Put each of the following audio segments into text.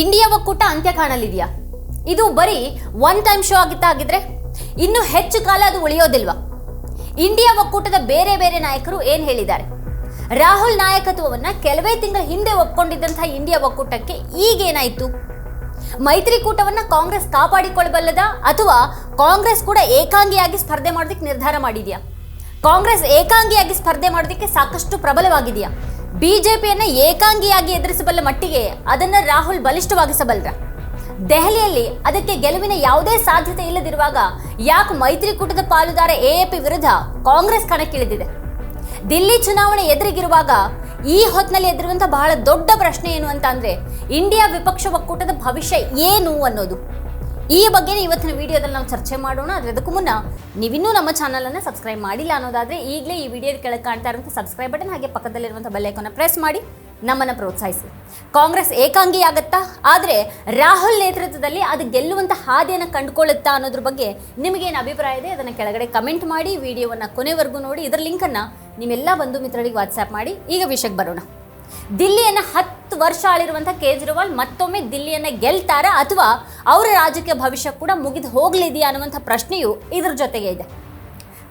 India ಒಕ್ಕೂಟ ಅಂತ್ಯ ಕಾಣಲಿದೆಯಾ? ಇದು ಬರೀ ಒನ್ ಟೈಮ್ ಶೋ ಆಗಿದ್ದಾಗಿದ್ರೆ ಇನ್ನು ಹೆಚ್ಚು ಕಾಲ ಅದು ಉಳಿಯೋದಿಲ್ವಾ? ಇಂಡಿಯಾ ಒಕ್ಕೂಟದ ಬೇರೆ ಬೇರೆ ನಾಯಕರು ಏನ್ ಹೇಳಿದ್ದಾರೆ? ರಾಹುಲ್ ನಾಯಕತ್ವವನ್ನ ಕೆಲವೇ ತಿಂಗಳ ಹಿಂದೆ ಒಪ್ಕೊಂಡಿದ್ದಂತಹ ಇಂಡಿಯಾ ಒಕ್ಕೂಟಕ್ಕೆ ಈಗೇನಾಯ್ತು ಮೈತ್ರಿಕೂಟವನ್ನ ಕಾಂಗ್ರೆಸ್ ಕಾಪಾಡಿಕೊಳ್ಳಬಲ್ಲದ ಅಥವಾ ಕಾಂಗ್ರೆಸ್ ಕೂಡ ಏಕಾಂಗಿಯಾಗಿ ಸ್ಪರ್ಧೆ ಮಾಡೋದಕ್ಕೆ ನಿರ್ಧಾರ ಮಾಡಿದ್ಯಾ? ಕಾಂಗ್ರೆಸ್ ಏಕಾಂಗಿಯಾಗಿ ಸ್ಪರ್ಧೆ ಮಾಡೋದಕ್ಕೆ ಸಾಕಷ್ಟು ಪ್ರಬಲವಾಗಿದೆಯಾ? ಬಿಜೆಪಿಯನ್ನ ಏಕಾಂಗಿಯಾಗಿ ಎದುರಿಸಬಲ್ಲ ಮಟ್ಟಿಗೆ ಅದನ್ನು ರಾಹುಲ್ ಬಲಿಷ್ಠವಾಗಿಸಬಲ್ಲರ ದೆಹಲಿಯಲ್ಲಿ ಅದಕ್ಕೆ ಗೆಲುವಿನ ಯಾವುದೇ ಸಾಧ್ಯತೆ ಇಲ್ಲದಿರುವಾಗ ಯಾಕೆ ಮೈತ್ರಿಕೂಟದ ಪಾಲುದಾರ ಎಎಪಿ ವಿರುದ್ಧ ಕಾಂಗ್ರೆಸ್ ಕಣಕ್ಕಿಳಿದಿದೆ? ದಿಲ್ಲಿ ಚುನಾವಣೆ ಎದುರಿಗಿರುವಾಗ ಈ ಹೊತ್ತಿನಲ್ಲಿ ಎದುರುವಂತಹ ಬಹಳ ದೊಡ್ಡ ಪ್ರಶ್ನೆ ಏನು ಅಂತ ಇಂಡಿಯಾ ವಿಪಕ್ಷ ಒಕ್ಕೂಟದ ಭವಿಷ್ಯ ಏನು ಅನ್ನೋದು. ಈ ಬಗ್ಗೆ ಇವತ್ತಿನ ವಿಡಿಯೋದಲ್ಲಿ ನಾವು ಚರ್ಚೆ ಮಾಡೋಣ. ಆದರೆ ಅದಕ್ಕೂ ಮುನ್ನ ನೀವಿನ್ನೂ ನಮ್ಮ ಚಾನಲನ್ನು ಸಬ್ಸ್ಕ್ರೈಬ್ ಮಾಡಿಲ್ಲ ಅನ್ನೋದಾದ್ರೆ ಈಗಲೇ ಈ ವಿಡಿಯೋದ ಕೆಳಗೆ ಕಾಣ್ತಾ ಇರುವಂಥ ಸಬ್ಸ್ಕ್ರೈಬ್ ಬಟನ್ ಹಾಗೆ ಪಕ್ಕದಲ್ಲಿರುವಂಥ ಬೆಲ್ಲೈಕನ್ನು ಪ್ರೆಸ್ ಮಾಡಿ ನಮ್ಮನ್ನು ಪ್ರೋತ್ಸಾಹಿಸಿ. ಕಾಂಗ್ರೆಸ್ ಏಕಾಂಗಿ ಆಗತ್ತಾ? ಆದರೆ ರಾಹುಲ್ ನೇತೃತ್ವದಲ್ಲಿ ಅದು ಗೆಲ್ಲುವಂಥ ಹಾದಿಯನ್ನು ಕಂಡುಕೊಳ್ಳುತ್ತಾ ಅನ್ನೋದ್ರ ಬಗ್ಗೆ ನಿಮಗೇನು ಅಭಿಪ್ರಾಯ ಇದೆ? ಅದನ್ನು ಕೆಳಗಡೆ ಕಮೆಂಟ್ ಮಾಡಿ, ವಿಡಿಯೋವನ್ನು ಕೊನೆವರೆಗೂ ನೋಡಿ. ಇದರ ಲಿಂಕನ್ನು ನಿಮ್ಮೆಲ್ಲ ಬಂಧು ಮಿತ್ರರಿಗೆ ವಾಟ್ಸ್ಆ್ಯಪ್ ಮಾಡಿ. ಈಗ ವಿಷಯಕ್ಕೆ ಬರೋಣ. ದಿಲ್ಲಿಯನ್ನು ಹತ್ತು ವರ್ಷ ಆಳಿರುವಂಥ ಕೇಜ್ರಿವಾಲ್ ಮತ್ತೊಮ್ಮೆ ದಿಲ್ಲಿಯನ್ನು ಗೆಲ್ತಾರ ಅಥವಾ ಅವರ ರಾಜಕೀಯ ಭವಿಷ್ಯ ಕೂಡ ಮುಗಿದು ಹೋಗಲಿದೆಯಾ ಅನ್ನುವಂಥ ಪ್ರಶ್ನೆಯು ಇದ್ರ ಜೊತೆಗೆ ಇದೆ.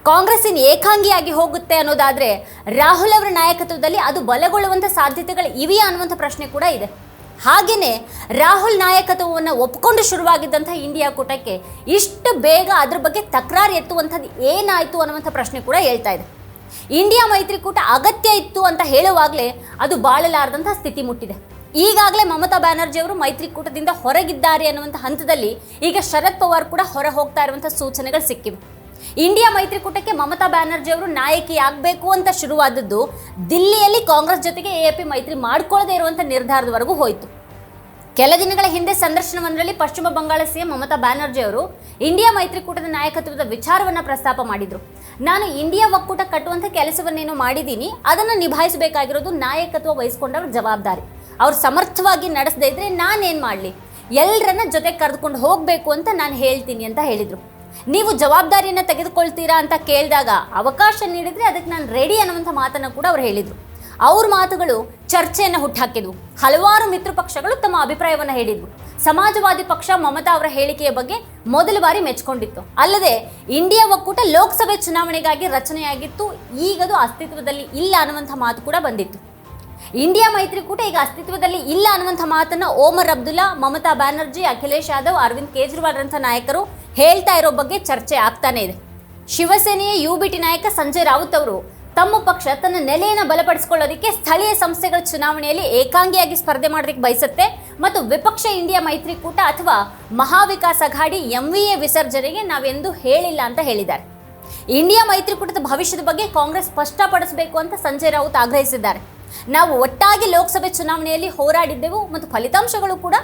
ಕಾಂಗ್ರೆಸ್ ಇನ್ನು ಏಕಾಂಗಿಯಾಗಿ ಹೋಗುತ್ತೆ ಅನ್ನೋದಾದ್ರೆ ರಾಹುಲ್ ಅವರ ನಾಯಕತ್ವದಲ್ಲಿ ಅದು ಬಲಗೊಳ್ಳುವಂಥ ಸಾಧ್ಯತೆಗಳು ಇವೆಯಾ ಅನ್ನುವಂಥ ಪ್ರಶ್ನೆ ಕೂಡ ಇದೆ. ಹಾಗೆಯೇ ರಾಹುಲ್ ನಾಯಕತ್ವವನ್ನು ಒಪ್ಕೊಂಡು ಶುರುವಾಗಿದ್ದಂಥ ಇಂಡಿಯಾ ಕೂಟಕ್ಕೆ ಇಷ್ಟು ಬೇಗ ಅದ್ರ ಬಗ್ಗೆ ತಕರಾರು ಎತ್ತುವಂಥದ್ದು ಏನಾಯಿತು ಅನ್ನುವಂಥ ಪ್ರಶ್ನೆ ಕೂಡ ಹೇಳ್ತಾ ಇದೆ. ಇಂಡಿಯಾ ಮೈತ್ರಿಕೂಟ ಅಗತ್ಯ ಇತ್ತು ಅಂತ ಹೇಳುವಾಗಲೇ ಅದು ಬಾಳಲಾರದಂತಹ ಸ್ಥಿತಿ ಮುಟ್ಟಿದೆ. ಈಗಾಗಲೇ ಮಮತಾ ಬ್ಯಾನರ್ಜಿ ಅವರು ಮೈತ್ರಿಕೂಟದಿಂದ ಹೊರಗಿದ್ದಾರೆ ಅನ್ನುವಂಥ ಹಂತದಲ್ಲಿ ಈಗ ಶರದ್ ಪವಾರ್ ಕೂಡ ಹೊರ ಹೋಗ್ತಾ ಇರುವಂಥ ಸೂಚನೆಗಳು ಸಿಕ್ಕಿವೆ. ಇಂಡಿಯಾ ಮೈತ್ರಿಕೂಟಕ್ಕೆ ಮಮತಾ ಬ್ಯಾನರ್ಜಿ ಅವರು ನಾಯಕಿ ಆಗಬೇಕು ಅಂತ ಶುರುವಾದದ್ದು ದಿಲ್ಲಿಯಲ್ಲಿ ಕಾಂಗ್ರೆಸ್ ಜೊತೆಗೆ ಎಪಿ ಮೈತ್ರಿ ಮಾಡ್ಕೊಳ್ಳದೇ ಇರುವಂಥ ನಿರ್ಧಾರದವರೆಗೂ ಹೋಯಿತು. ಕೆಲ ದಿನಗಳ ಹಿಂದೆ ಸಂದರ್ಶನವೊಂದರಲ್ಲಿ ಪಶ್ಚಿಮ ಬಂಗಾಳ ಸಿಎಂ ಮಮತಾ ಬ್ಯಾನರ್ಜಿ ಅವರು ಇಂಡಿಯಾ ಮೈತ್ರಿಕೂಟದ ನಾಯಕತ್ವದ ವಿಚಾರವನ್ನ ಪ್ರಸ್ತಾಪ ಮಾಡಿದ್ರು. ನಾನು ಇಂಡಿಯಾ ಒಕ್ಕೂಟ ಕಟ್ಟುವಂಥ ಕೆಲಸವನ್ನೇನು ಮಾಡಿದ್ದೀನಿ, ಅದನ್ನು ನಿಭಾಯಿಸಬೇಕಾಗಿರೋದು ನಾಯಕತ್ವ ವಹಿಸ್ಕೊಂಡವ್ರ ಜವಾಬ್ದಾರಿ. ಅವ್ರು ಸಮರ್ಥವಾಗಿ ನಡೆಸದೇ ಇದ್ರೆ ನಾನೇನು ಮಾಡಲಿ? ಎಲ್ಲರನ್ನ ಜೊತೆ ಕರೆದುಕೊಂಡು ಹೋಗಬೇಕು ಅಂತ ನಾನು ಹೇಳ್ತೀನಿ ಅಂತ ಹೇಳಿದರು. ನೀವು ಜವಾಬ್ದಾರಿಯನ್ನು ತೆಗೆದುಕೊಳ್ತೀರಾ ಅಂತ ಕೇಳಿದಾಗ ಅವಕಾಶ ನೀಡಿದರೆ ಅದಕ್ಕೆ ನಾನು ರೆಡಿ ಅನ್ನುವಂಥ ಮಾತನ್ನು ಕೂಡ ಅವ್ರು ಹೇಳಿದರು. ಅವ್ರ ಮಾತುಗಳು ಚರ್ಚೆಯನ್ನು ಹುಟ್ಟುಹಾಕಿದ್ವು ಹಲವಾರು ಮಿತ್ರ ಪಕ್ಷಗಳು ತಮ್ಮ ಅಭಿಪ್ರಾಯವನ್ನು ಹೇಳಿದ್ವು. ಸಮಾಜವಾದಿ ಪಕ್ಷ ಮಮತಾ ಅವರ ಹೇಳಿಕೆಯ ಬಗ್ಗೆ ಮೊದಲ ಬಾರಿ ಮೆಚ್ಕೊಂಡಿತ್ತು. ಅಲ್ಲದೆ ಇಂಡಿಯಾ ಒಕ್ಕೂಟ ಲೋಕಸಭೆ ಚುನಾವಣೆಗಾಗಿ ರಚನೆಯಾಗಿತ್ತು. ಈಗದು ಅಸ್ತಿತ್ವದಲ್ಲಿ ಇಲ್ಲ ಅನ್ನುವಂಥ ಮಾತು ಕೂಡ ಬಂದಿತ್ತು. ಇಂಡಿಯಾ ಮೈತ್ರಿಕೂಟ ಈಗ ಅಸ್ತಿತ್ವದಲ್ಲಿ ಇಲ್ಲ ಅನ್ನುವಂಥ ಮಾತನ್ನು ಓಮರ್ ಅಬ್ದುಲ್ಲಾ, ಮಮತಾ ಬ್ಯಾನರ್ಜಿ, ಅಖಿಲೇಶ್ ಯಾದವ್, ಅರವಿಂದ್ ಕೇಜ್ರಿವಾಲ್ ರಂಥ ನಾಯಕರು ಹೇಳ್ತಾ ಇರೋ ಬಗ್ಗೆ ಚರ್ಚೆ ಆಗ್ತಾನೆ ಇದೆ. ಶಿವಸೇನೆಯ ಯು ಬಿ ಟಿ ನಾಯಕ ಸಂಜಯ್ ರಾವತ್ ಅವರು ತಮ್ಮ ಪಕ್ಷ ತನ್ನ ನೆಲೆಯನ್ನು ಬಲಪಡಿಸಿಕೊಳ್ಳೋದಕ್ಕೆ ಸ್ಥಳೀಯ ಸಂಸ್ಥೆಗಳ ಚುನಾವಣೆಯಲ್ಲಿ ಏಕಾಂಗಿಯಾಗಿ ಸ್ಪರ್ಧೆ ಮಾಡೋದಕ್ಕೆ ಬಯಸುತ್ತೆ. ಮತ್ತು ವಿಪಕ್ಷ ಇಂಡಿಯಾ ಮೈತ್ರಿಕೂಟ ಅಥವಾ ಮಹಾವಿಕಾಸ್ ಅಘಾಡಿ ಎಂವಿಎ ವಿಸರ್ಜನೆಗೆ ನಾವೆಂದು ಹೇಳಿಲ್ಲ ಅಂತ ಹೇಳಿದ್ದಾರೆ. ಇಂಡಿಯಾ ಮೈತ್ರಿಕೂಟದ ಭವಿಷ್ಯದ ಬಗ್ಗೆ ಕಾಂಗ್ರೆಸ್ ಸ್ಪಷ್ಟಪಡಿಸಬೇಕು ಅಂತ ಸಂಜಯ್ ರಾವುತ್ ಆಗ್ರಹಿಸಿದ್ದಾರೆ. ನಾವು ಒಟ್ಟಾಗಿ ಲೋಕಸಭೆ ಚುನಾವಣೆಯಲ್ಲಿ ಹೋರಾಡಿದ್ದೆವು ಮತ್ತು ಫಲಿತಾಂಶಗಳು ಕೂಡ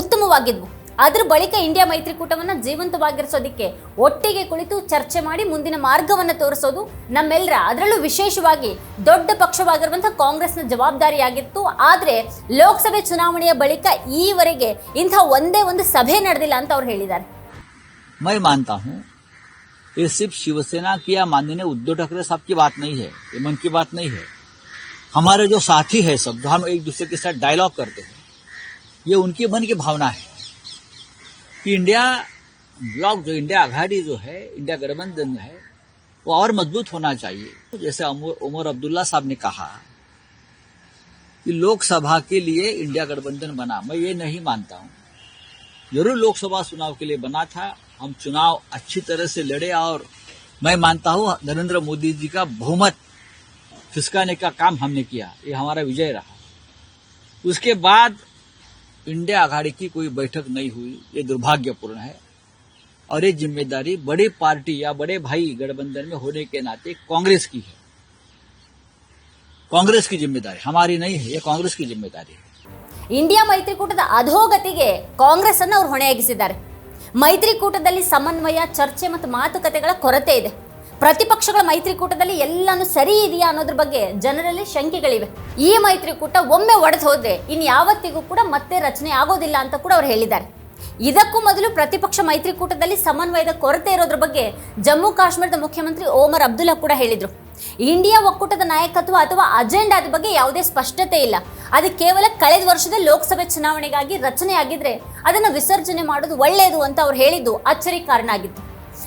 ಉತ್ತಮವಾಗಿದ್ವು. ಅದರ ಬಳಿಕ ಇಂಡಿಯಾ ಮೈತ್ರಿಕೂಟವನ್ನು ಜೀವಂತವಾಗಿರಿಸೋದಕ್ಕೆ ಒಟ್ಟಿಗೆ ಕುಳಿತು ಚರ್ಚೆ ಮಾಡಿ ಮುಂದಿನ ಮಾರ್ಗವನ್ನು ತೋರಿಸೋದು ನಮ್ಮೆಲ್ಲರ ಅದರಲ್ಲೂ ವಿಶೇಷವಾಗಿ ದೊಡ್ಡ ಪಕ್ಷವಾಗಿರುವಂಥ ಕಾಂಗ್ರೆಸ್ನ ಜವಾಬ್ದಾರಿಯಾಗಿತ್ತು ಆದರೆ ಲೋಕಸಭೆ ಚುನಾವಣೆಯ ಬಳಿಕ ಈವರೆಗೆ ಇಂಥ ಒಂದೇ ಒಂದು ಸಭೆ ನಡೆದಿಲ್ಲ ಅಂತ ಅವ್ರು ಹೇಳಿದ್ದಾರೆ मैं मानता हूँ ये सिर्फ शिवसेना की या माननीय उद्धव ठाकरे साहब की बात नहीं है ये मन की बात नहीं है हमारे जो साथी है सब जो हम एक दूसरे के साथ डायलॉग करते हैं ये उनकी मन की भावना है कि इंडिया ब्लॉक जो इंडिया आघाड़ी जो है, इंडिया गठबंधन है, वो और मज़बूत होना चाहिए। जैसे उमर अब्दुल्ला साहब ने कहा कि लोकसभा के लिए इंडिया गठबंधन बना। मैं ये नहीं मानता हूँ। ज़रूर लोकसभा चुनाव के लिए बना था। हम चुनाव अच्छी तरह से लड़े और मैं मानता हूँ नरेंद्र मोदी जी का बहुमत, फिसकाने का काम हमने किया। ये हमारा विजय रहा। उसके बाद इंडिया आघाड़ी की कोई बैठक नहीं हुई ये दुर्भाग्यपूर्ण है और ये जिम्मेदारी बड़ी पार्टी या बड़े भाई गठबंधन में होने के नाते कांग्रेस की है कांग्रेस की जिम्मेदारी हमारी नहीं है ये कांग्रेस की जिम्मेदारी है ಇಂಡಿಯಾ ಮೈತ್ರಿಕೂಟದ ಅಧೋಗತಿಗೆ ಕಾಂಗ್ರೆಸ್ ಅನ್ನು ಅವರು ಹೊಣೆಯಾಗಿಸಿದ್ದಾರೆ ಮೈತ್ರಿಕೂಟದಲ್ಲಿ ಸಮನ್ವಯ ಚರ್ಚೆ ಮತ್ತು ಮಾತುಕತೆಗಳ ಕೊರತೆ ಇದೆ ಪ್ರತಿಪಕ್ಷಗಳ ಮೈತ್ರಿಕೂಟದಲ್ಲಿ ಎಲ್ಲಾನು ಸರಿ ಇದೆಯಾ ಅನ್ನೋದ್ರ ಬಗ್ಗೆ ಜನರಲ್ಲಿ ಶಂಕೆಗಳಿವೆ. ಈ ಮೈತ್ರಿಕೂಟ ಒಮ್ಮೆ ಒಡೆದು ಹೋದ್ರೆ ಇನ್ನು ಯಾವತ್ತಿಗೂ ಕೂಡ ಮತ್ತೆ ರಚನೆ ಆಗೋದಿಲ್ಲ ಅಂತ ಕೂಡ ಅವರು ಹೇಳಿದ್ದಾರೆ. ಇದಕ್ಕೂ ಮೊದಲು ಪ್ರತಿಪಕ್ಷ ಮೈತ್ರಿಕೂಟದಲ್ಲಿ ಸಮನ್ವಯದ ಕೊರತೆ ಇರೋದ್ರ ಬಗ್ಗೆ ಜಮ್ಮು ಕಾಶ್ಮೀರದ ಮುಖ್ಯಮಂತ್ರಿ ಓಮರ್ ಅಬ್ದುಲ್ಲಾ ಕೂಡ ಹೇಳಿದರು. ಇಂಡಿಯಾ ಒಕ್ಕೂಟದ ನಾಯಕತ್ವ ಅಥವಾ ಅಜೆಂಡಾದ ಬಗ್ಗೆ ಯಾವುದೇ ಸ್ಪಷ್ಟತೆ ಇಲ್ಲ. ಅದು ಕೇವಲ ಕಳೆದ ವರ್ಷದ ಲೋಕಸಭೆ ಚುನಾವಣೆಗಾಗಿ ರಚನೆಯಾಗಿದ್ರೆ ಅದನ್ನು ವಿಸರ್ಜನೆ ಮಾಡೋದು ಒಳ್ಳೆಯದು ಅಂತ ಅವ್ರು ಹೇಳಿದ್ದು ಅಚ್ಚರಿ ಕಾರಣ ಆಗಿತ್ತು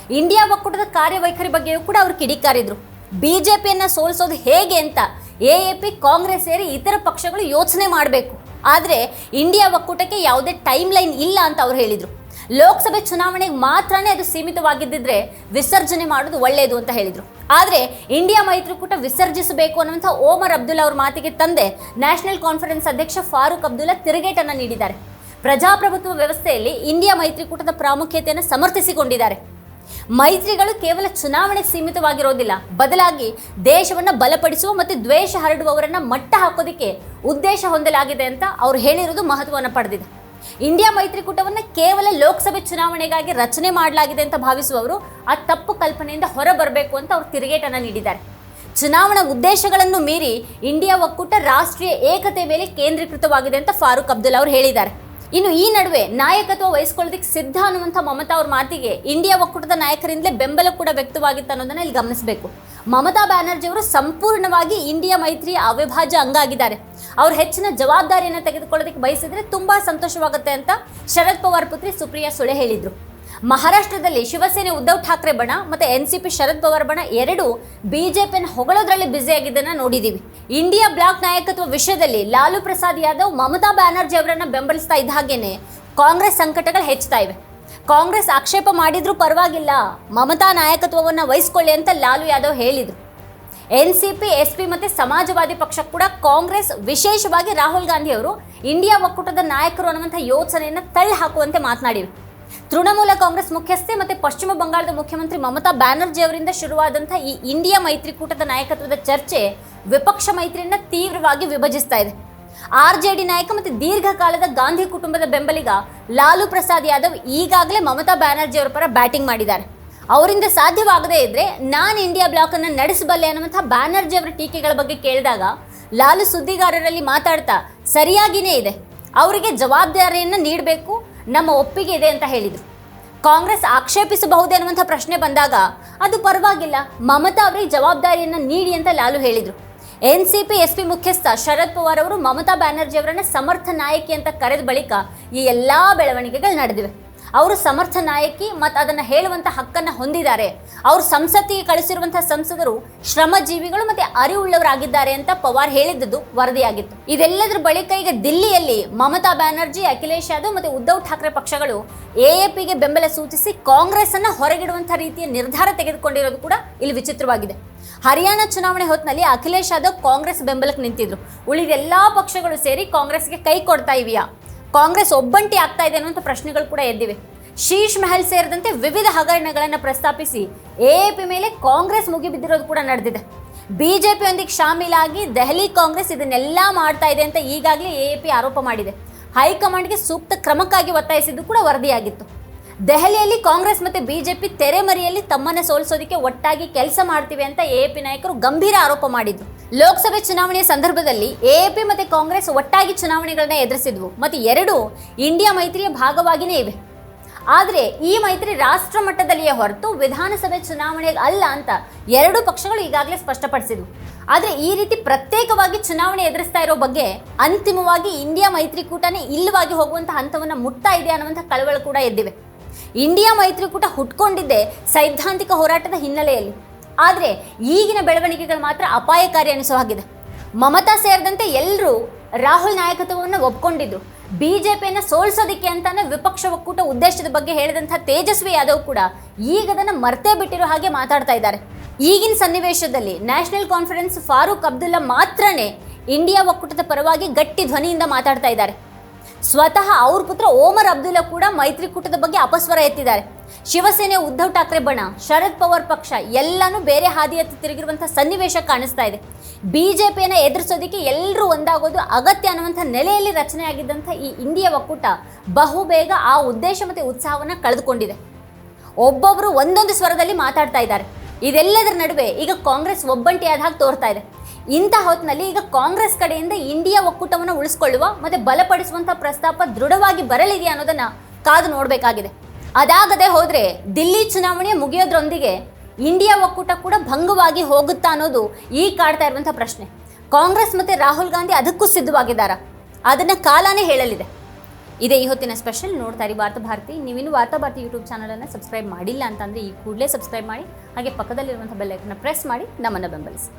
ಇಂಡಿಯಾ ಒಕ್ಕೂಟದ ಕಾರ್ಯವೈಖರಿ ಬಗ್ಗೆಯೂ ಕೂಡ ಅವರು ಕಿಡಿಕಾರಿದ್ರು. ಬಿಜೆಪಿಯನ್ನ ಸೋಲಿಸೋದು ಹೇಗೆ ಅಂತ ಎ ಎ ಪಿ, ಕಾಂಗ್ರೆಸ್ ಸೇರಿ ಇತರ ಪಕ್ಷಗಳು ಯೋಚನೆ ಮಾಡಬೇಕು. ಆದರೆ ಇಂಡಿಯಾ ಒಕ್ಕೂಟಕ್ಕೆ ಯಾವುದೇ ಟೈಮ್ ಲೈನ್ ಇಲ್ಲ ಅಂತ ಅವ್ರು ಹೇಳಿದರು. ಲೋಕಸಭೆ ಚುನಾವಣೆಗೆ ಮಾತ್ರನೇ ಅದು ಸೀಮಿತವಾಗಿದ್ದಿದ್ರೆ ವಿಸರ್ಜನೆ ಮಾಡೋದು ಒಳ್ಳೆಯದು ಅಂತ ಹೇಳಿದರು. ಆದರೆ ಇಂಡಿಯಾ ಮೈತ್ರಿಕೂಟ ವಿಸರ್ಜಿಸಬೇಕು ಅನ್ನುವಂಥ ಓಮರ್ ಅಬ್ದುಲ್ಲಾ ಅವ್ರ ಮಾತಿಗೆ ತಂದೆ ನ್ಯಾಷನಲ್ ಕಾನ್ಫರೆನ್ಸ್ ಅಧ್ಯಕ್ಷ ಫಾರೂಕ್ ಅಬ್ದುಲ್ಲಾ ತಿರುಗೇಟನ್ನು ನೀಡಿದ್ದಾರೆ. ಪ್ರಜಾಪ್ರಭುತ್ವ ವ್ಯವಸ್ಥೆಯಲ್ಲಿ ಇಂಡಿಯಾ ಮೈತ್ರಿಕೂಟದ ಪ್ರಾಮುಖ್ಯತೆಯನ್ನು ಸಮರ್ಥಿಸಿಕೊಂಡಿದ್ದಾರೆ. ಮೈತ್ರಿಗಳು ಕೇವಲ ಚುನಾವಣೆಗೆ ಸೀಮಿತವಾಗಿರೋದಿಲ್ಲ. ಬದಲಾಗಿ ದೇಶವನ್ನು ಬಲಪಡಿಸುವ ಮತ್ತು ದ್ವೇಷ ಹರಡುವವರನ್ನು ಮಟ್ಟ ಹಾಕೋದಕ್ಕೆ ಉದ್ದೇಶ ಹೊಂದಲಾಗಿದೆ ಅಂತ ಅವ್ರು ಹೇಳಿರೋದು ಮಹತ್ವವನ್ನು ಪಡೆದಿದೆ. ಇಂಡಿಯಾ ಮೈತ್ರಿಕೂಟವನ್ನು ಕೇವಲ ಲೋಕಸಭೆ ಚುನಾವಣೆಗಾಗಿ ರಚನೆ ಮಾಡಲಾಗಿದೆ ಅಂತ ಭಾವಿಸುವವರು ಆ ತಪ್ಪು ಕಲ್ಪನೆಯಿಂದ ಹೊರಬರಬೇಕು ಅಂತ ಅವರು ತಿರುಗೇಟನ್ನು ನೀಡಿದ್ದಾರೆ. ಚುನಾವಣಾ ಉದ್ದೇಶಗಳನ್ನು ಮೀರಿ ಇಂಡಿಯಾ ಒಕ್ಕೂಟ ರಾಷ್ಟ್ರೀಯ ಏಕತೆ ಮೇಲೆ ಕೇಂದ್ರೀಕೃತವಾಗಿದೆ ಅಂತ ಫಾರೂಕ್ ಅಬ್ದುಲ್ಲಾ ಅವರು ಹೇಳಿದ್ದಾರೆ. ಇನ್ನು ಈ ನಡುವೆ ನಾಯಕತ್ವ ವಹಿಸ್ಕೊಳ್ಳೋದಕ್ಕೆ ಸಿದ್ಧ ಅನ್ನುವಂಥ ಮಮತಾ ಅವ್ರ ಮಾತಿಗೆ ಇಂಡಿಯಾ ಒಕ್ಕೂಟದ ನಾಯಕರಿಂದಲೇ ಬೆಂಬಲ ಕೂಡ ವ್ಯಕ್ತವಾಗಿತ್ತು ಅನ್ನೋದನ್ನು ಇಲ್ಲಿ ಗಮನಿಸಬೇಕು. ಮಮತಾ ಬ್ಯಾನರ್ಜಿ ಅವರು ಸಂಪೂರ್ಣವಾಗಿ ಇಂಡಿಯಾ ಮೈತ್ರಿಯ ಅವಿಭಾಜ್ಯ ಅಂಗ ಆಗಿದ್ದಾರೆ ಅವ್ರು ಹೆಚ್ಚಿನ ಜವಾಬ್ದಾರಿಯನ್ನು ತೆಗೆದುಕೊಳ್ಳೋದಕ್ಕೆ ಬಯಸಿದರೆ ತುಂಬ ಸಂತೋಷವಾಗುತ್ತೆ ಅಂತ ಶರದ್ ಪವಾರ್ ಪುತ್ರಿ ಸುಪ್ರಿಯಾ ಸುಳೆ ಹೇಳಿದ್ರು. ಮಹಾರಾಷ್ಟ್ರದಲ್ಲಿ ಶಿವಸೇನೆ ಉದ್ಧವ್ ಠಾಕ್ರೆ ಬಣ ಮತ್ತೆ N C P Sharad Pawar ಬಣ ಎರಡು ಬಿಜೆಪಿಯನ್ನು ಹೊಗಳೋದ್ರಲ್ಲಿ ಬ್ಯುಸಿಯಾಗಿದ್ದನ್ನು ನೋಡಿದೀವಿ. ಇಂಡಿಯಾ ಬ್ಲಾಕ್ ನಾಯಕತ್ವ ವಿಷಯದಲ್ಲಿ ಲಾಲು ಪ್ರಸಾದ್ ಯಾದವ್, ಮಮತಾ ಬ್ಯಾನರ್ಜಿ ಅವರನ್ನ ಬೆಂಬಲಿಸ್ತಾ ಇದ್ದ ಹಾಗೇನೆ ಕಾಂಗ್ರೆಸ್ ಸಂಕಟಗಳು ಹೆಚ್ಚುತ್ತಾ ಇವೆ. ಕಾಂಗ್ರೆಸ್ ಆಕ್ಷೇಪ ಮಾಡಿದ್ರೂ ಪರವಾಗಿಲ್ಲ, ಮಮತಾ ನಾಯಕತ್ವವನ್ನು ವಹಿಸ್ಕೊಳ್ಳಿ ಅಂತ ಲಾಲು ಯಾದವ್ ಹೇಳಿದರು. N C P S P ಮತ್ತು ಸಮಾಜವಾದಿ ಪಕ್ಷ ಕೂಡ ಕಾಂಗ್ರೆಸ್, ವಿಶೇಷವಾಗಿ ರಾಹುಲ್ ಗಾಂಧಿ ಅವರು ಇಂಡಿಯಾ ಒಕ್ಕೂಟದ ನಾಯಕರು ಅನ್ನುವಂಥ ಯೋಚನೆಯನ್ನು ತಳ್ಳಿ ಹಾಕುವಂತೆ ಮಾತನಾಡಿವೆ. ತೃಣಮೂಲ ಕಾಂಗ್ರೆಸ್ ಮುಖ್ಯಸ್ಥೆ ಮತ್ತು ಪಶ್ಚಿಮ ಬಂಗಾಳದ ಮುಖ್ಯಮಂತ್ರಿ ಮಮತಾ ಬ್ಯಾನರ್ಜಿ ಅವರಿಂದ ಶುರುವಾದಂಥ ಈ ಇಂಡಿಯಾ ಮೈತ್ರಿಕೂಟದ ನಾಯಕತ್ವದ ಚರ್ಚೆ ವಿಪಕ್ಷ ಮೈತ್ರಿಯನ್ನ ತೀವ್ರವಾಗಿ ವಿಭಜಿಸ್ತಾ ಇದೆ. ಆರ್ ಜೆ ಡಿ ನಾಯಕ ಮತ್ತು ದೀರ್ಘಕಾಲದ ಗಾಂಧಿ ಕುಟುಂಬದ ಬೆಂಬಲಿಗ ಲಾಲು ಪ್ರಸಾದ್ ಯಾದವ್ ಈಗಾಗಲೇ ಮಮತಾ ಬ್ಯಾನರ್ಜಿ ಅವರ ಪರ ಬ್ಯಾಟಿಂಗ್ ಮಾಡಿದ್ದಾರೆ. ಅವರಿಂದ ಸಾಧ್ಯವಾಗದೇ ಇದ್ರೆ ನಾನು ಇಂಡಿಯಾ ಬ್ಲಾಕ್ ಅನ್ನು ನಡೆಸಬಲ್ಲೆ ಅನ್ನುವಂಥ ಬ್ಯಾನರ್ಜಿ ಅವರ ಟೀಕೆಗಳ ಬಗ್ಗೆ ಕೇಳಿದಾಗ ಲಾಲು ಸುದ್ದಿಗಾರರಲ್ಲಿ ಮಾತಾಡ್ತಾ, ಸರಿಯಾಗಿನೇ ಇದೆ. ಅವರಿಗೆ ಜವಾಬ್ದಾರಿಯನ್ನು ನೀಡಬೇಕು ನಮ್ಮ ಒಪ್ಪಿಗೆ ಇದೆ ಅಂತ ಹೇಳಿದರು. ಕಾಂಗ್ರೆಸ್ ಆಕ್ಷೇಪಿಸಬಹುದೇ ಅನ್ನುವಂಥ ಪ್ರಶ್ನೆ ಬಂದಾಗ ಅದು ಪರವಾಗಿಲ್ಲ, ಮಮತಾ ಅವರಿಗೆ ಜವಾಬ್ದಾರಿಯನ್ನು ನೀಡಿ ಅಂತ ಲಾಲು ಹೇಳಿದರು. N C P S P ಮುಖ್ಯಸ್ಥ ಶರದ್ ಪವಾರ್ ಅವರು ಮಮತಾ ಬ್ಯಾನರ್ಜಿ ಅವರನ್ನು ಸಮರ್ಥ ನಾಯಕಿ ಅಂತ ಕರೆದ ಬಳಿಕ ಈ ಎಲ್ಲ ಬೆಳವಣಿಗೆಗಳು ನಡೆದಿವೆ. ಅವರು ಸಮರ್ಥ ನಾಯಕಿ ಮತ್ತು ಅದನ್ನು ಹೇಳುವಂಥ ಹಕ್ಕನ್ನು ಹೊಂದಿದ್ದಾರೆ. ಅವರು ಸಂಸತ್ತಿಗೆ ಕಳಿಸಿರುವಂಥ ಸಂಸದರು ಶ್ರಮಜೀವಿಗಳು ಮತ್ತು ಅರಿವುಳ್ಳವರಾಗಿದ್ದಾರೆ ಅಂತ ಪವಾರ್ ಹೇಳಿದ್ದದ್ದು ವರದಿಯಾಗಿತ್ತು. ಇದೆಲ್ಲದರ ಬಳಿಕ ಈಗ ದಿಲ್ಲಿಯಲ್ಲಿ ಮಮತಾ ಬ್ಯಾನರ್ಜಿ, ಅಖಿಲೇಶ್ ಯಾದವ್ ಮತ್ತು ಉದ್ಧವ್ ಠಾಕ್ರೆ ಪಕ್ಷಗಳು ಎಎಪಿಗೆ ಬೆಂಬಲ ಸೂಚಿಸಿ ಕಾಂಗ್ರೆಸ್ ಅನ್ನು ಹೊರಗಿಡುವಂಥ ರೀತಿಯ ನಿರ್ಧಾರ ತೆಗೆದುಕೊಂಡಿರೋದು ಕೂಡ ಇಲ್ಲಿ ವಿಚಿತ್ರವಾಗಿದೆ. ಹರಿಯಾಣ ಚುನಾವಣೆ ಹೊತ್ತಿನಲ್ಲಿ ಅಖಿಲೇಶ್ ಯಾದವ್ ಕಾಂಗ್ರೆಸ್ ಬೆಂಬಲಕ್ಕೆ ನಿಂತಿದ್ರು. ಉಳಿದ ಎಲ್ಲಾ ಪಕ್ಷಗಳು ಸೇರಿ ಕಾಂಗ್ರೆಸ್ಗೆ ಕೈ ಕೊಡ್ತಾ ಇವೆಯಾ ಕಾಂಗ್ರೆಸ್ ಒಬ್ಬಂಟಿ ಆಗ್ತಾ ಇದೆ ಅನ್ನುವಂಥ ಪ್ರಶ್ನೆಗಳು ಕೂಡ ಎದ್ದಿವೆ. ಶೀಶ್ ಮೆಹಲ್ ಸೇರಿದಂತೆ ವಿವಿಧ ಹಗರಣಗಳನ್ನು ಪ್ರಸ್ತಾಪಿಸಿ ಎಎಪಿ ಮೇಲೆ ಕಾಂಗ್ರೆಸ್ ಮುಗಿಬಿದ್ದಿರೋದು ಕೂಡ ನಡೆದಿದೆ. ಬಿಜೆಪಿಯೊಂದಿಗೆ ಶಾಮೀಲಾಗಿ ದೆಹಲಿ ಕಾಂಗ್ರೆಸ್ ಇದನ್ನೆಲ್ಲ ಮಾಡ್ತಾ ಇದೆ ಅಂತ ಈಗಾಗಲೇ ಎಎಪಿ ಆರೋಪ ಮಾಡಿದೆ. ಹೈಕಮಾಂಡ್ಗೆ ಸೂಕ್ತ ಕ್ರಮಕ್ಕಾಗಿ ಒತ್ತಾಯಿಸಿದ್ದು ಕೂಡ ವರದಿಯಾಗಿತ್ತು. ದೆಹಲಿಯಲ್ಲಿ ಕಾಂಗ್ರೆಸ್ ಮತ್ತೆ ಬಿಜೆಪಿ ತೆರೆಮರೆಯಲ್ಲಿ ತಮ್ಮನ್ನ ಸೋಲಿಸೋದಕ್ಕೆ ಒಟ್ಟಾಗಿ ಕೆಲಸ ಮಾಡ್ತೀವಿ ಅಂತ ಎ ಪಿ ನಾಯಕರು ಗಂಭೀರ ಆರೋಪ ಮಾಡಿದ್ರು. ಲೋಕಸಭೆ ಚುನಾವಣೆಯ ಸಂದರ್ಭದಲ್ಲಿ ಎಎಪಿ ಮತ್ತು ಕಾಂಗ್ರೆಸ್ ಒಟ್ಟಾಗಿ ಚುನಾವಣೆಗಳನ್ನ ಎದುರಿಸಿದ್ವು. ಮತ್ತು ಎರಡು ಇಂಡಿಯಾ ಮೈತ್ರಿಯ ಭಾಗವಾಗಿಯೇ ಇವೆ. ಆದರೆ ಈ ಮೈತ್ರಿ ರಾಷ್ಟ್ರ ಮಟ್ಟದಲ್ಲಿಯೇ ಹೊರತು ವಿಧಾನಸಭೆ ಚುನಾವಣೆಗೆ ಅಲ್ಲ ಅಂತ ಎರಡೂ ಪಕ್ಷಗಳು ಈಗಾಗಲೇ ಸ್ಪಷ್ಟಪಡಿಸಿದ್ವು. ಆದರೆ ಈ ರೀತಿ ಪ್ರತ್ಯೇಕವಾಗಿ ಚುನಾವಣೆ ಎದುರಿಸ್ತಾ ಇರೋ ಬಗ್ಗೆ ಅಂತಿಮವಾಗಿ ಇಂಡಿಯಾ ಮೈತ್ರಿಕೂಟನೇ ಇಲ್ಲವಾಗಿ ಹೋಗುವಂಥ ಹಂತವನ್ನು ಮುಟ್ತಾ ಇದೆ ಅನ್ನುವಂಥ ಕಳವಳ ಕೂಡ ಎದ್ದಿವೆ. ಇಂಡಿಯಾ ಮೈತ್ರಿಕೂಟ ಹುಟ್ಕೊಂಡಿದ್ದೆ ಸೈದ್ಧಾಂತಿಕ ಹೋರಾಟದ ಹಿನ್ನೆಲೆಯಲ್ಲಿ. ಆದರೆ ಈಗಿನ ಬೆಳವಣಿಗೆಗಳು ಮಾತ್ರ ಅಪಾಯಕಾರಿ ಅನಿಸೋ ಹಾಗಿದೆ. ಮಮತಾ ಸೇರಿದಂತೆ ಎಲ್ಲರೂ ರಾಹುಲ್ ನಾಯಕತ್ವವನ್ನು ಒಪ್ಕೊಂಡಿದ್ರು. ಪಿಯನ್ನು ಸೋಲಿಸೋದಕ್ಕೆ ಅಂತಾನೆ ವಿಪಕ್ಷ ಒಕ್ಕೂಟ ಉದ್ದೇಶದ ಬಗ್ಗೆ ಹೇಳಿದಂಥ ತೇಜಸ್ವಿ ಯಾದವ್ ಕೂಡ ಈಗ ಅದನ್ನು ಮರ್ತೇ ಬಿಟ್ಟಿರೋ ಹಾಗೆ ಮಾತಾಡ್ತಾ ಇದ್ದಾರೆ. ಈಗಿನ ಸನ್ನಿವೇಶದಲ್ಲಿ ನ್ಯಾಷನಲ್ ಕಾನ್ಫರೆನ್ಸ್ ಫಾರೂಕ್ ಅಬ್ದುಲ್ಲಾ ಮಾತ್ರನೇ ಇಂಡಿಯಾ ಒಕ್ಕೂಟದ ಪರವಾಗಿ ಗಟ್ಟಿ ಧ್ವನಿಯಿಂದ ಮಾತಾಡ್ತಾ ಇದ್ದಾರೆ. ಸ್ವತಃ ಅವ್ರ ಪುತ್ರ ಓಮರ್ ಅಬ್ದುಲ್ಲಾ ಕೂಡ ಮೈತ್ರಿಕೂಟದ ಬಗ್ಗೆ ಅಪಸ್ವರ ಎತ್ತಿದ್ದಾರೆ. ಶಿವಸೇನೆ ಉದ್ಧವ್ ಠಾಕ್ರೆ ಬಣ, ಶರದ್ ಪವಾರ್ ಪಕ್ಷ ಎಲ್ಲಾನು ಬೇರೆ ಹಾದಿಯತ್ತ ತಿರುಗಿರುವಂಥ ಸನ್ನಿವೇಶ ಕಾಣಿಸ್ತಾ ಇದೆ. ಬಿಜೆಪಿಯನ್ನು ಎದುರಿಸೋದಕ್ಕೆ ಎಲ್ಲರೂ ಒಂದಾಗೋದು ಅಗತ್ಯ ಅನ್ನುವಂಥ ನೆಲೆಯಲ್ಲಿ ರಚನೆಯಾಗಿದ್ದಂಥ ಈ ಇಂಡಿಯಾ ಒಕ್ಕೂಟ ಬಹುಬೇಗ ಆ ಉದ್ದೇಶ ಮತ್ತು ಉತ್ಸಾಹವನ್ನು ಕಳೆದುಕೊಂಡಿದೆ. ಒಬ್ಬೊಬ್ಬರು ಒಂದೊಂದು ಸ್ವರದಲ್ಲಿ ಮಾತಾಡ್ತಾ ಇದ್ದಾರೆ. ಇದೆಲ್ಲದರ ನಡುವೆ ಈಗ ಕಾಂಗ್ರೆಸ್ ಒಬ್ಬಂಟಿಯಾದ ಹಾಗೆ ತೋರ್ತಾ ಇದೆ. ಇಂಥ ಹೊತ್ತಿನಲ್ಲಿ ಈಗ ಕಾಂಗ್ರೆಸ್ ಕಡೆಯಿಂದ ಇಂಡಿಯಾ ಒಕ್ಕೂಟವನ್ನು ಉಳಿಸ್ಕೊಳ್ಳುವ ಮತ್ತು ಬಲಪಡಿಸುವಂಥ ಪ್ರಸ್ತಾಪ ದೃಢವಾಗಿ ಬರಲಿದೆಯಾ ಅನ್ನೋದನ್ನು ಕಾದು ನೋಡಬೇಕಾಗಿದೆ. ಅದಾಗದೆ ಹೋದರೆ ದಿಲ್ಲಿ ಚುನಾವಣೆ ಮುಗಿಯೋದ್ರೊಂದಿಗೆ ಇಂಡಿಯಾ ಒಕ್ಕೂಟ ಕೂಡ ಭಂಗವಾಗಿ ಹೋಗುತ್ತಾ ಅನ್ನೋದು ಈ ಕಾಡ್ತಾ ಇರುವಂಥ ಪ್ರಶ್ನೆ. ಕಾಂಗ್ರೆಸ್ ಮತ್ತು ರಾಹುಲ್ ಗಾಂಧಿ ಅದಕ್ಕೂ ಸಿದ್ಧವಾಗಿದ್ದಾರಾ? ಅದನ್ನು ಕಾಲನೇ ಹೇಳಲಿದೆ. ಇದೇ ಈ ಹೊತ್ತಿನ ಸ್ಪೆಷಲ್ ನೋಡ್ತಾ ಇರಿ ವಾರ್ತಾ ಭಾರತಿ. ನೀವಿನ್ನು ವಾರ್ತಾ ಭಾರತಿ ಯೂಟ್ಯೂಬ್ ಚಾನಲನ್ನು ಸಬ್ಸ್ಕ್ರೈಬ್ ಮಾಡಿಲ್ಲ ಅಂತಂದರೆ ಈ ಕೂಡಲೇ ಸಬ್ಸ್ಕ್ರೈಬ್ ಮಾಡಿ, ಹಾಗೆ ಪಕ್ಕದಲ್ಲಿರುವಂಥ ಬೆಲ್ಲೈಕನ್ನ ಪ್ರೆಸ್ ಮಾಡಿ ನಮ್ಮನ್ನು ಬೆಂಬಲಿಸಿ.